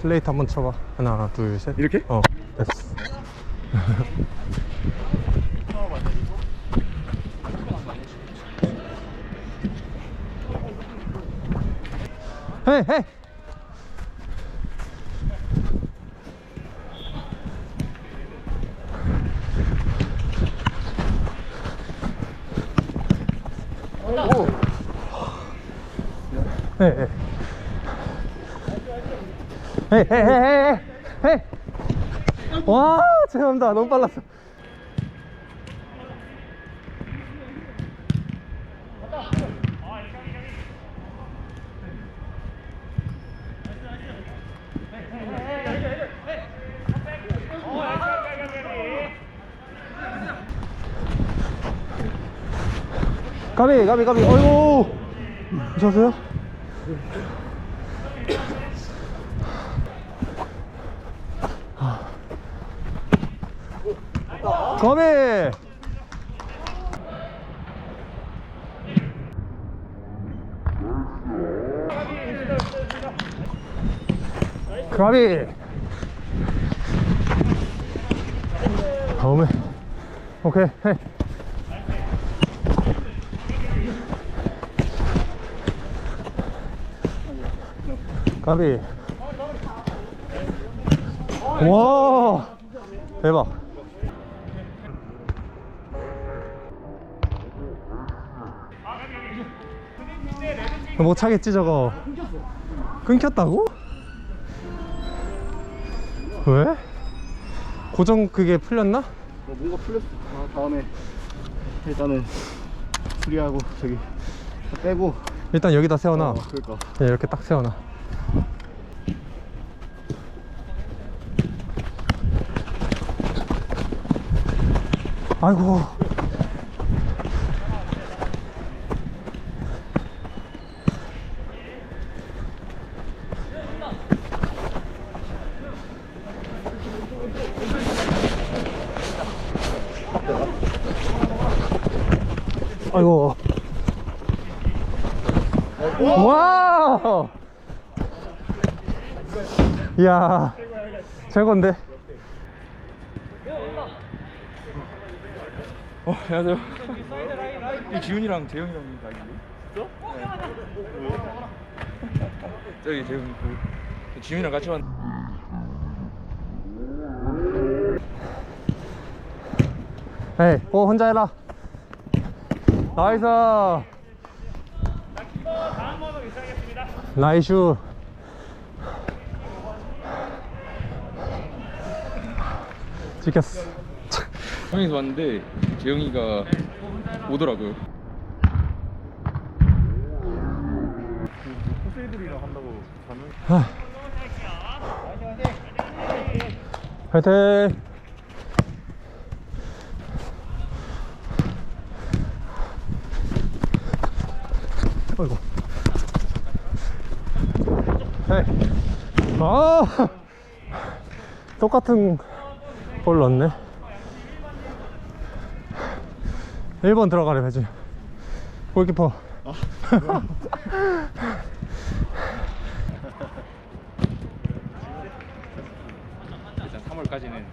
슬레이트 한번 쳐봐. 하나 둘셋. 이렇게? 어 됐어. 헤이 헤이! 헤이 헤이 헤이 헤이 헤이 헤이 헤이 와 죄송합니다. 너무 빨랐어. 가비 가비 가비. 어이구. 오셨어요? 가비 가비 다음에 오케이 헤이. 가비 와! 대박 못 차겠지 저거 끊겼다고? 왜? 고정 그게 풀렸나? 어, 뭔가 풀렸어. 아, 다음에 일단은 수리하고 저기 다 빼고. 일단 여기다 세워놔 어, 그러니까. 네, 이렇게 딱 세워놔 아이고 아이고 와우 이야 최고인데 어, 안녕하세요. 이 지훈이랑 재영이랑 나인데. 저기 재훈 그 지훈이랑 같이 왔. 에이 오 혼자 해라 나이스. 나이슈. 찍혔어. 형에서 왔는데 재영이가 오더라고요. 코스이들이랑 한다고 자면? 화이팅 어이구 헤이. 아! 똑같은 볼 넣었네. 1번 들어가래 배지 골키퍼. 일단 3월까지는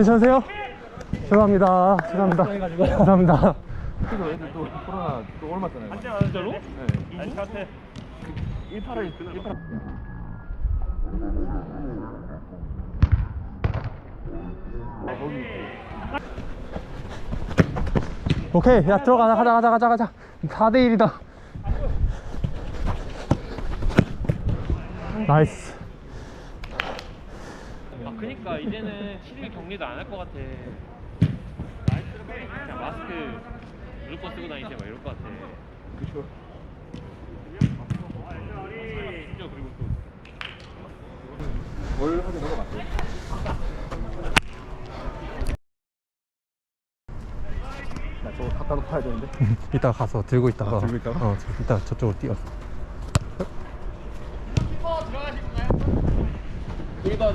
괜찮으세요? 죄송합니다 죄송합니다 죄송합니다 그래서 애들 또 코로나 또. 한대 맞은 절로? 네. 아니 저한테 1파를 1파. 오케이 야 들어가자 가자 가자 가자 가자 4대1이다 나이스 아 그니까 이제는 7일 격리도 안 할 것 같아 그냥 마스크 무조건 쓰고 다니세요 막 이럴 것 같아 그렇죠. 심지어 그리고 또 뭘 하게 넘어갔어요? 나도 봐야 되는데. 이따 가서 들고 있다가 아, 들고 있다가? 어 이따 저쪽으로 뛰어 1번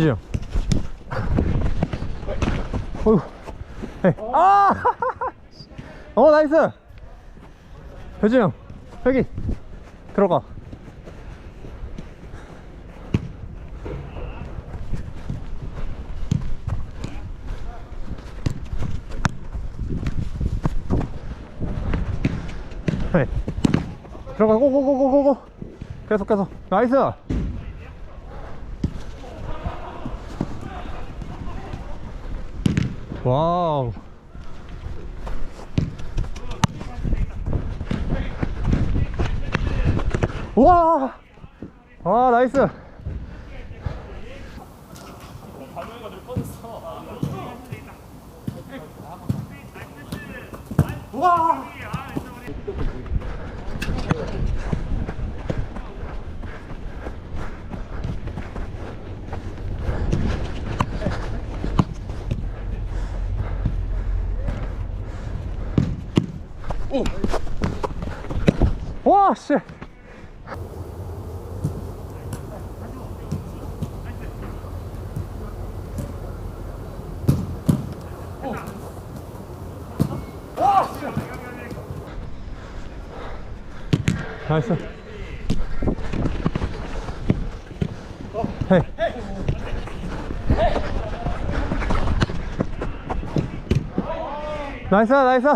형 어이구 헤이. 아! 어 나이스! 효지 형 여기 들어가. 헤이. 들어가. 고고고고고고. 계속 계속. 나이스 와우. 와! 아 나이스. 와 나이스. 헤이. 나이스 나이스.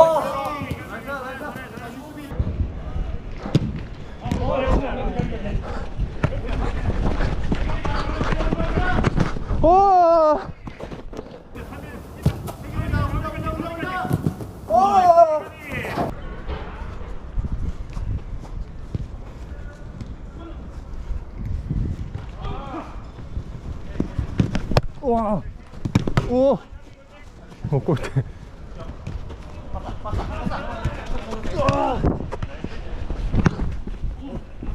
오! 와! 오! 오, 골대.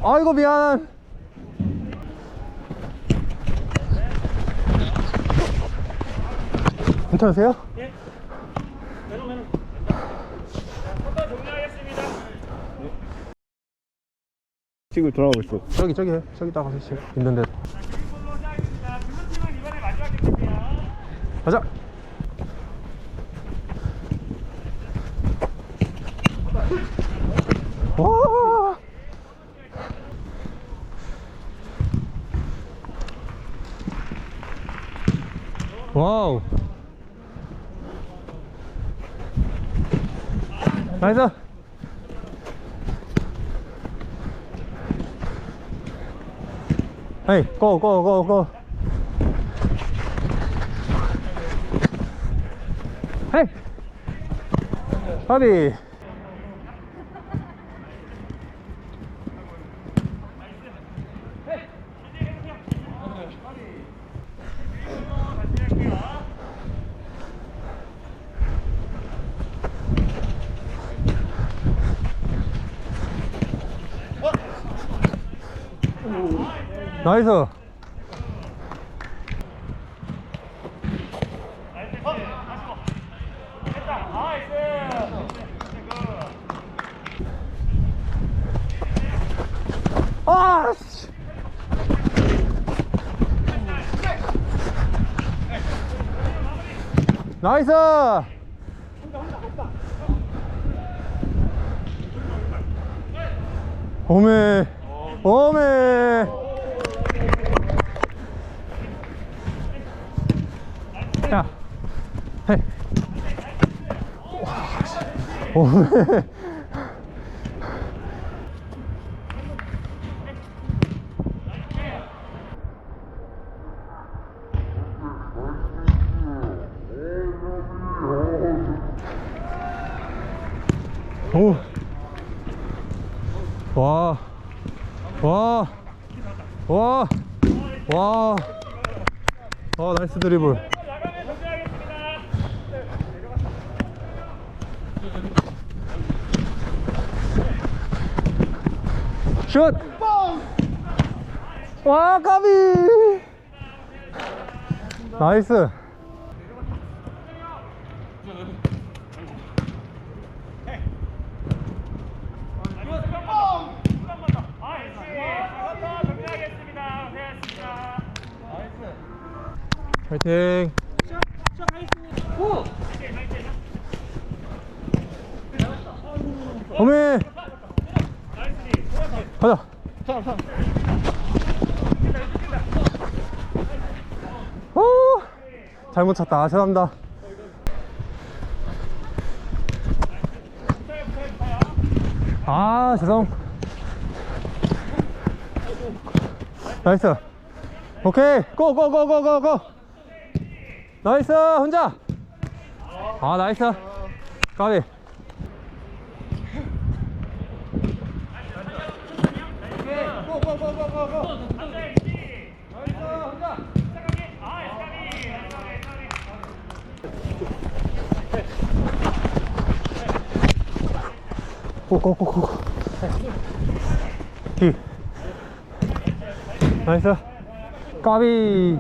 아이고, 미안. 괜찮으세요? 지금 돌아가고 있어. 저기 저기 해. 저기 딱 가서 씨 있는데 가자 와 와우 나이스 Hey, go, go, go, go. Hey. Hobby. 나이스. 아, 씨. 나이스. 오메, 오메. 오늘 오. 와. 와. 와. 와. 와, 나이스 드리블. 슛! 와, 까비! 나이스. 파이팅! 어메! 가자! 오! 잘못 쳤다. 죄송합니다. 아, 죄송. 나이스. 오케이. 고, 고, 고, 고, 고, 고. 나이스. 혼자. 아, 나이스. 까비. 고고고고 기. 나이스. 까비